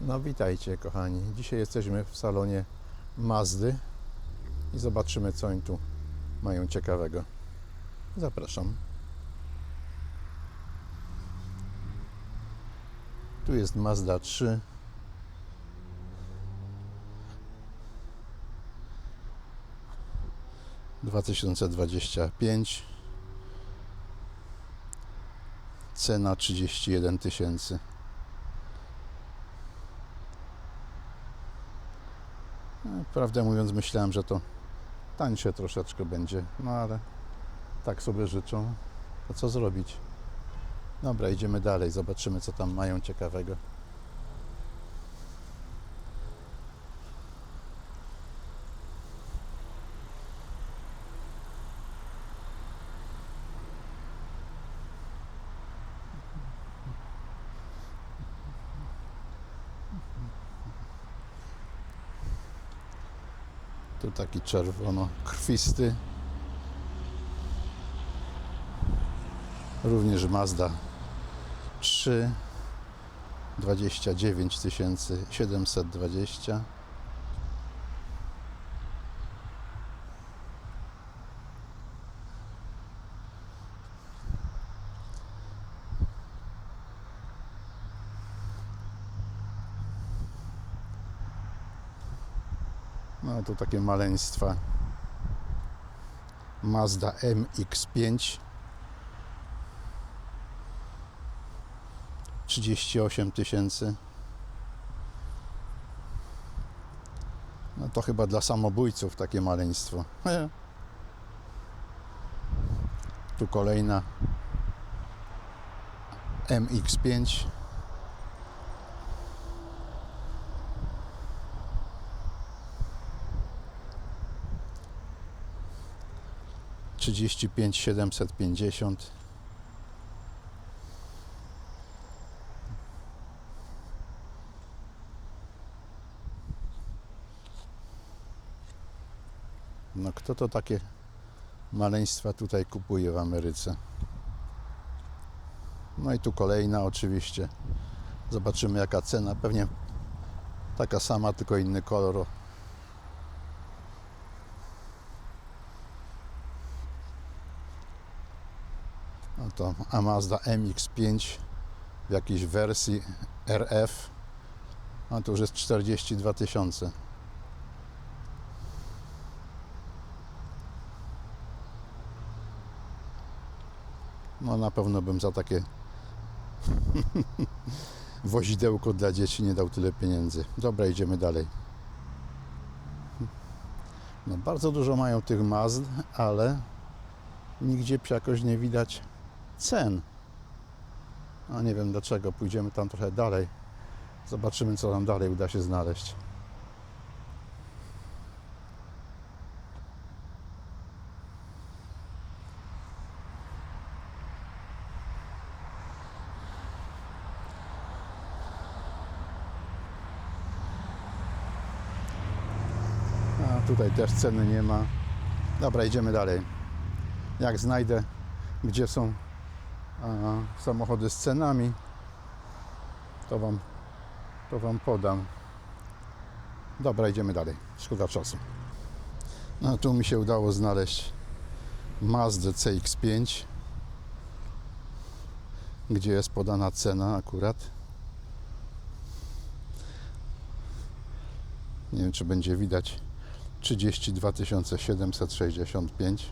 No witajcie kochani. Dzisiaj jesteśmy w salonie Mazdy i zobaczymy co oni tu mają ciekawego. Zapraszam. Tu jest Mazda 3. Dwa tysiące dwadzieścia pięć. Cena 31 tysięcy. Prawdę mówiąc, myślałem, że to tańsze troszeczkę będzie, no ale tak sobie życzą. To co zrobić? Dobra, idziemy dalej, zobaczymy, co tam mają ciekawego. Tu taki czerwono-krwisty. Również Mazda 3 29 720 No tu takie maleństwa Mazda MX-5 38 tysięcy. No to chyba dla samobójców takie maleństwo. Tu kolejna MX5. Trzydzieści pięć siedemset pięćdziesiąt. No kto to takie maleństwa tutaj kupuje w Ameryce? No i tu kolejna oczywiście. Zobaczymy jaka cena. Pewnie taka sama, tylko inny kolor. To Mazda MX-5 w jakiejś wersji RF. A to już jest 42 tysiące. No na pewno bym za takie wozidełko dla dzieci nie dał tyle pieniędzy. Dobra, idziemy dalej. No bardzo dużo mają tych Mazd, ale nigdzie jakoś nie widać cen. A nie wiem dlaczego. Pójdziemy tam trochę dalej. Zobaczymy co nam dalej uda się znaleźć. A tutaj też ceny nie ma. Dobra, idziemy dalej. Jak znajdę, gdzie są samochody z cenami, to wam, to wam podam. Dobra, idziemy dalej. Szkoda czasu. No tu mi się udało znaleźć Mazda CX-5, gdzie jest podana cena akurat. Nie wiem, czy będzie widać. 32 765.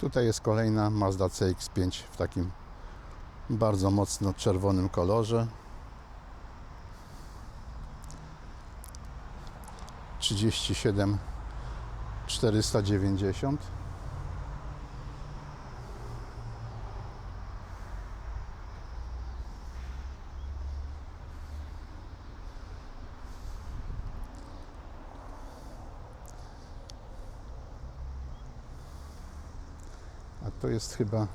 Tutaj jest kolejna Mazda CX-5 w takim bardzo mocno czerwonym kolorze. 37 490 to jest chyba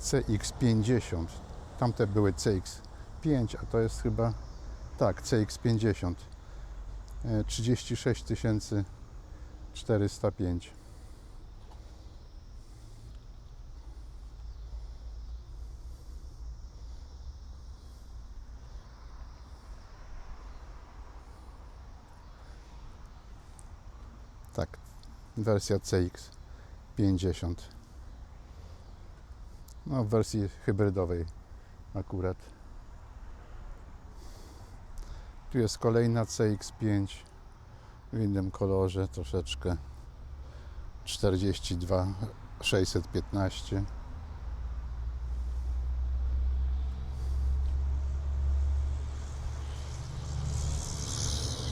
CX50 tamte były CX5, a to jest chyba tak, CX50. E, 36 405. Tak, wersja CX50. No, w wersji hybrydowej akurat. Tu jest kolejna CX5 w innym kolorze troszeczkę. 42 615.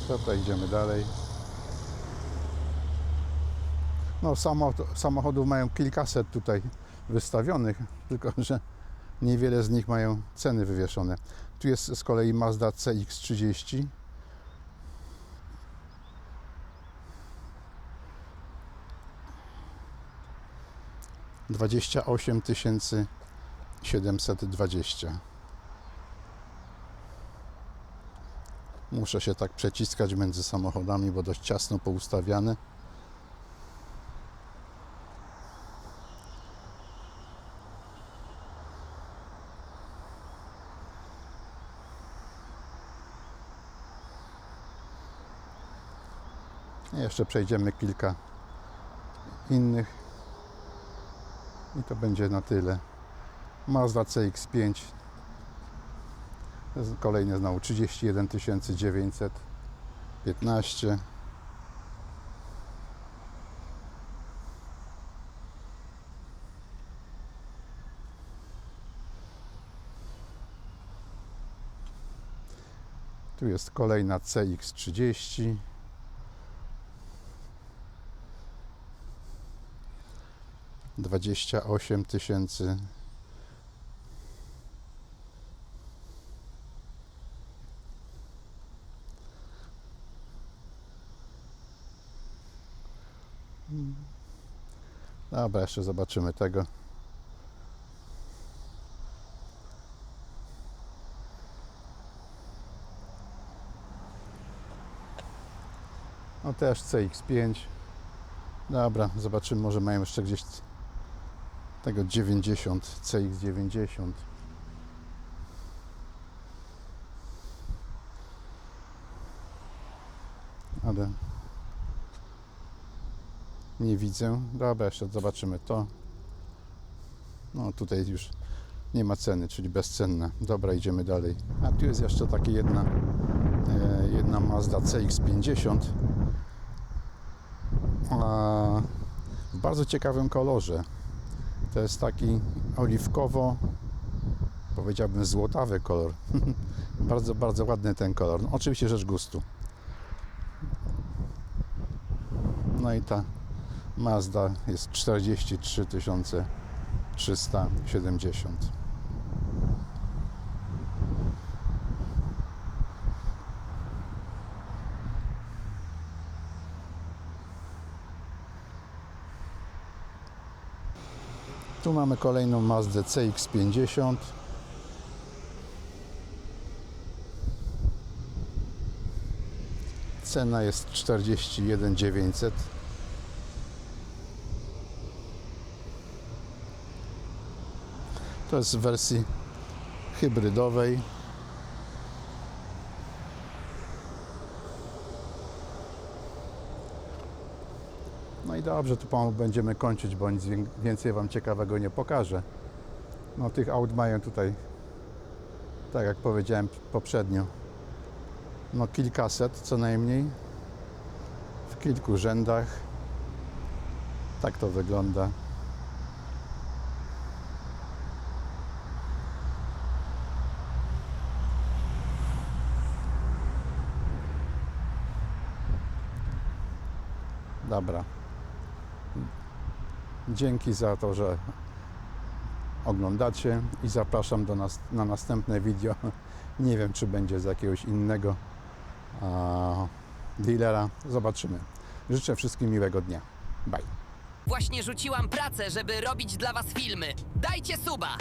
Dobra, idziemy dalej. No, samochod, samochodów mają kilkaset tutaj wystawionych, tylko że niewiele z nich mają ceny wywieszone. Tu jest z kolei Mazda CX-30. Dwadzieścia osiem tysięcy siedemset dwadzieścia. Muszę się tak przeciskać między samochodami, bo dość ciasno poustawiane. Jeszcze przejdziemy kilka innych. I to będzie na tyle. Mazda CX-5 To jest kolejny znowu 31 915 Tu jest kolejna CX-30 dwadzieścia osiem tysięcy Dobra, jeszcze zobaczymy tego. No też CX5. Dobra, zobaczymy, może mają jeszcze gdzieś tego 90, CX90. Ale nie widzę. Dobra, jeszcze zobaczymy to. No tutaj już nie ma ceny, czyli bezcenne. Dobra, idziemy dalej. A tu jest jeszcze taka jedna, e, jedna Mazda CX50. A, w bardzo ciekawym kolorze. To jest taki oliwkowo, powiedziałbym złotawy kolor. bardzo, bardzo ładny ten kolor. No, oczywiście rzecz gustu. No i ta Mazda jest 43 370. Tu mamy kolejną Mazdę CX-50. Cena jest 41 900. To jest w wersji hybrydowej. No i dobrze, tu będziemy kończyć, bo nic wię- więcej Wam ciekawego nie pokażę. No tych aut mają tutaj, tak jak powiedziałem poprzednio, no kilkaset co najmniej. W kilku rzędach. Tak to wygląda. Dobra. Dzięki za to, że oglądacie i zapraszam do nas na następne video. Nie wiem, czy będzie z jakiegoś innego dealera. Zobaczymy. Życzę wszystkim miłego dnia. Bye. Właśnie rzuciłam pracę, żeby robić dla was filmy. Dajcie suba!